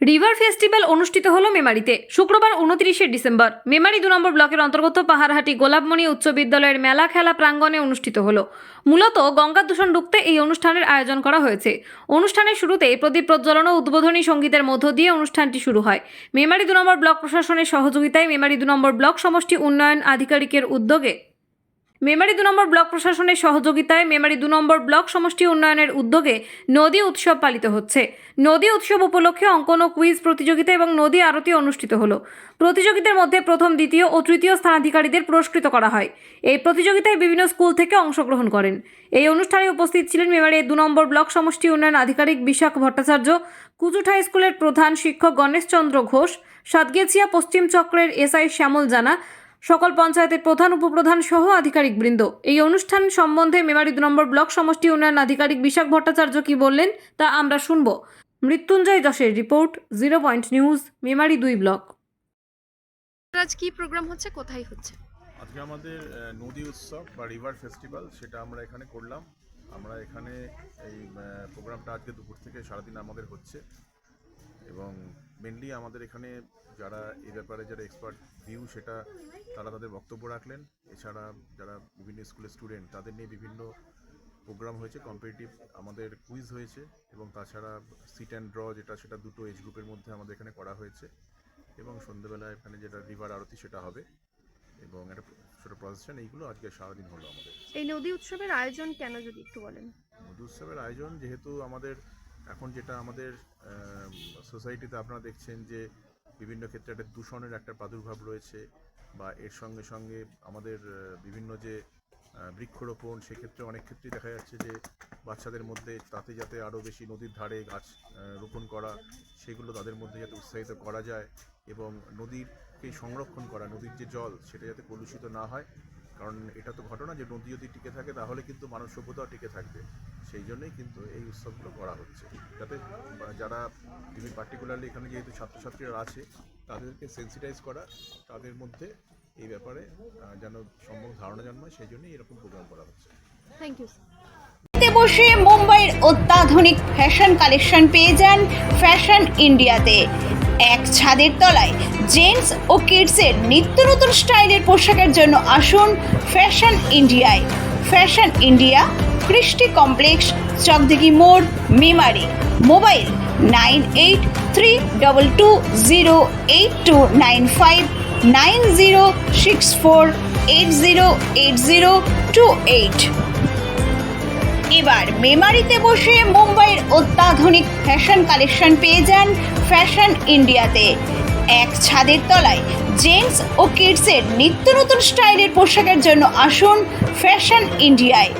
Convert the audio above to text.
River festival অনুষ্ঠিত হলো মেমারিতে, শুক্রবার উনত্রিশে ডিসেম্বর। মেমারি দু নম্বর ব্লকের অন্তর্গত পাহাড়হাটি গোলাপমণি উচ্চ বিদ্যালয়ের মেলা খেলা প্রাঙ্গণে অনুষ্ঠিত হলো। মূলত গঙ্গা দূষণ রুখতে এই অনুষ্ঠানের আয়োজন করা হয়েছে। অনুষ্ঠানের শুরুতে প্রদীপ প্রজ্বলন ও উদ্বোধনী সঙ্গীতের মধ্য দিয়ে অনুষ্ঠানটি শুরু হয়। মেমারি দু নম্বর ব্লক প্রশাসনের সহযোগিতায় মেমারি দু নম্বর ব্লক সমষ্টি উন্নয়ন আধিকারিকের উদ্যোগে মেমারি দু নম্বর ব্লক প্রশাসনের সহযোগিতায় মেমারি দু নম্বর ব্লক সমষ্টি উন্নয়নের উদ্যোগে নদী উৎসব পালিত হচ্ছে। নদী উৎসব উপলক্ষে অঙ্কন ও কুইজ প্রতিযোগিতা এবং নদী আরতি অনুষ্ঠিত হলো। প্রতিযোগিতার মধ্যে প্রথম, দ্বিতীয় ও তৃতীয় স্থানাধিকারীদের পুরস্কৃত করা হয়। এই প্রতিযোগিতায় বিভিন্ন স্কুল থেকে অংশগ্রহণ করেন। এই অনুষ্ঠানে উপস্থিত ছিলেন মেমারি দু নম্বর ব্লক সমষ্টি উন্নয়ন আধিকারিক বিশাখ ভট্টাচার্য হাই স্কুলের প্রধান শিক্ষক গণেশচন্দ্র ঘোষ, সাতগেছিয়া পশ্চিম চক্রের এসআই শ্যামল জানা সকল পঞ্চায়েতের প্রধান উপপ্রধান সহ আধিকারিক বৃন্দ এই অনুষ্ঠান সম্বন্ধে মেমারি দু নম্বর ব্লক সমষ্টি উন্নয়ন আধিকারিক বিশাখ ভট্টাচার্য কি বললেন তা আমরা শুনব। Mrityunjay যশের report zero point news Memari দুই ব্লক। আজ কি প্রোগ্রাম হচ্ছে কোথায় হচ্ছে? আজকে আমাদের নদী উৎসব বা রিভার ফেস্টিভ্যাল সেটা আমরা এখানে করলাম। আমরা এখানে এই প্রোগ্রামটা আজকে দুপুর থেকে সারাদিন আমাদের হচ্ছে। এবং মেনলি আমাদের এখানে যারা এ ব্যাপারে যারা এক্সপার্ট ভিউ সেটা তারা তাদের বক্তব্য রাখলেন। এছাড়া যারা বিভিন্ন স্কুলের স্টুডেন্ট তাদের নিয়ে বিভিন্ন প্রোগ্রাম হয়েছে কম্পিটিটিভ আমাদের কুইজ হয়েছে এবং তাছাড়া সিট অ্যান্ড ড্র যেটা সেটা দুটো এজ গ্রুপের মধ্যে আমাদের এখানে করা হয়েছে এবং সন্ধ্যেবেলা এখানে যেটা রিভার আরতি সেটা হবে এবং একটা ছোটো প্রসেশন এইগুলো আজকে সারাদিন হলো আমাদের। এই নদী উৎসবের আয়োজন কেন যদি একটু বলেন? নদী উৎসবের আয়োজন যেহেতু আমাদের এখন যেটা আমাদের সোসাইটিতে আপনারা দেখছেন যে বিভিন্ন ক্ষেত্রে একটা দূষণের একটা প্রাদুর্ভাব রয়েছে বা এর সঙ্গে সঙ্গে আমাদের বিভিন্ন যে বৃক্ষরোপণ সেক্ষেত্রে অনেক ক্ষেত্রেই দেখা যাচ্ছে যে বাচ্চাদের মধ্যে তাতে যাতে আরও বেশি নদীর ধারে গাছ রোপণ করা, সেগুলো তাদের মধ্যে যাতে উৎসাহিত করা যায় এবং নদীরকে সংরক্ষণ করা, নদীর যে জল সেটা যাতে কলুষিত না হয় কারণ এটা তো ঘটনা যে নদী যদি টিকে থাকে, তাহলে কিন্তু মানব সভ্যতাও টিকে থাকবে। সেই জন্যই কিন্তু এই উৎসবগুলো করা হচ্ছে। যাতে যারা বিভিন্ন পার্টিকুলারলি এখানে যেহেতু ছাত্রছাত্রীরা আছে, তাদেরকে সেন্সিটাইজ করা, তাদের মধ্যে এই ব্যাপারে যেন সম্ভব ধারণা জন্মায়, সেই জন্যই এরকম প্রোগ্রাম করা হচ্ছে। থ্যাংক ইউ বসে মুম্বাইয়ের অত্যাধুনিক ফ্যাশন কালেকশন পেয়ে যান ফ্যাশন ইন্ডিয়াতে এক ছাদের তলায় জেন্টস ও কিডসের নিত্য নতুন স্টাইলের পোশাকের জন্য আসুন ফ্যাশন ইন্ডিয়ায়। Fashion India, Krishti complex, Chakdighi মোড়, Memari. Mobile nine eight three double two zero eight two nine five nine zero six four eight zero eight zero two eight. এবার মেমারিতে বসে মুম্বাইয়ের অত্যাধুনিক ফ্যাশন কালেকশন পেয়ে যান ফ্যাশন ইন্ডিয়াতে। এক ছাদের তলায় জেন্টস ও কিডসের নিত্য নতুন স্টাইলের পোশাকের জন্য আসুন ফ্যাশন ইন্ডিয়ায়।